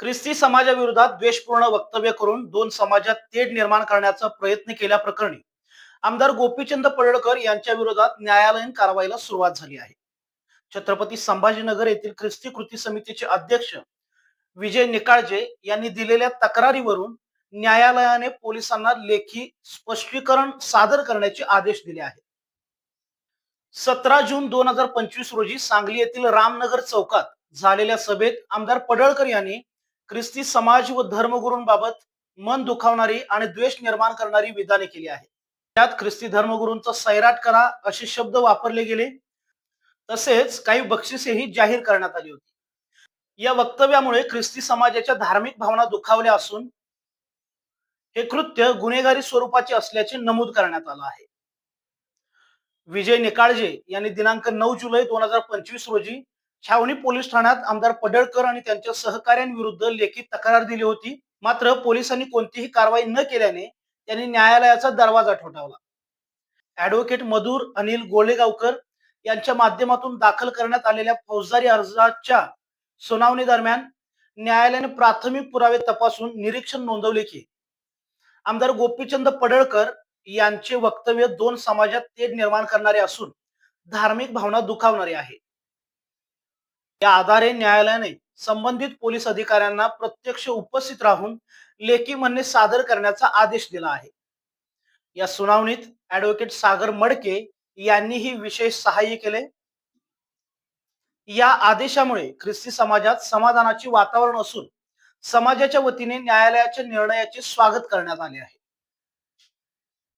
ख्रिस्ती समाजाविरोधात द्वेषपूर्ण वक्तव्य करून दोन समाजात तेढ निर्माण करण्याचा प्रयत्न केल्याप्रकरणी आमदार गोपीचंद पडळकर यांच्या विरोधात न्यायालयीन कारवाईला सुरुवात झाली आहे. छत्रपती संभाजीनगर येथील ख्रिस्ती कृती समितीचे अध्यक्ष विजय निकाळजे यांनी दिलेल्या तक्रारीवरून न्यायालयाने पोलिसांना लेखी स्पष्टीकरण सादर करण्याचे आदेश दिले आहेत. सतरा जून दोन हजार पंचवीस रोजी सांगली येथील रामनगर चौकात झालेल्या सभेत आमदार पडळकर यांनी ख्रिस्ती समाज व धर्मगुरूंबाबत मन दुखावणारी आणि द्वेष निर्माण करणारी विधाने केली आहेत. त्यात ख्रिस्ती धर्मगुरूंचा सैराट करा असे शब्द वापरले गेले. तसेच काही बक्षिसेही जाहीर करण्यात आली होती. या वक्तव्यामुळे ख्रिस्ती समाजाच्या धार्मिक भावना दुखावल्या असून हे कृत्य गुन्हेगारी स्वरूपाचे असल्याचे नमूद करण्यात आलं आहे. विजय निकाळजे यांनी दिनांक नऊ जुलै दोन हजार पंचवीस रोजी छावणी पोलीस ठाण्यात आमदार पडळकर आणि त्यांच्या सहकाऱ्यांविरुद्ध लेखी तक्रार दिली होती. मात्र पोलिसांनी कोणतीही कारवाई न केल्याने त्यांनी न्यायालयाचा दरवाजा ठोठावला. ऍडव्होकेट मधुर अनिल गोलेगावकर यांच्या माध्यमातून दाखल करण्यात आलेल्या फौजदारी अर्जाच्या सुनावणी दरम्यान न्यायालयाने प्राथमिक पुरावे तपासून निरीक्षण नोंदवले की आमदार गोपीचंद पडळकर यांचे वक्तव्य दोन समाजात तेढ निर्माण करणारे असून धार्मिक भावना दुखावणारे आहे. या आधारे न्यायालयाने संबंधित पोलीस अधिकाऱ्यांना प्रत्यक्ष उपस्थित राहून लेखी म्हणणे सादर करण्याचा आदेश दिला आहे. या सुनावणीत ऍडव्होकेट सागर मडके यांनीही विशेष सहाय्य केले. या आदेशामुळे ख्रिस्ती समाजात समाधानाचे वातावरण असून समाजाच्या वतीने न्यायालयाच्या निर्णयाचे स्वागत करण्यात आले आहे.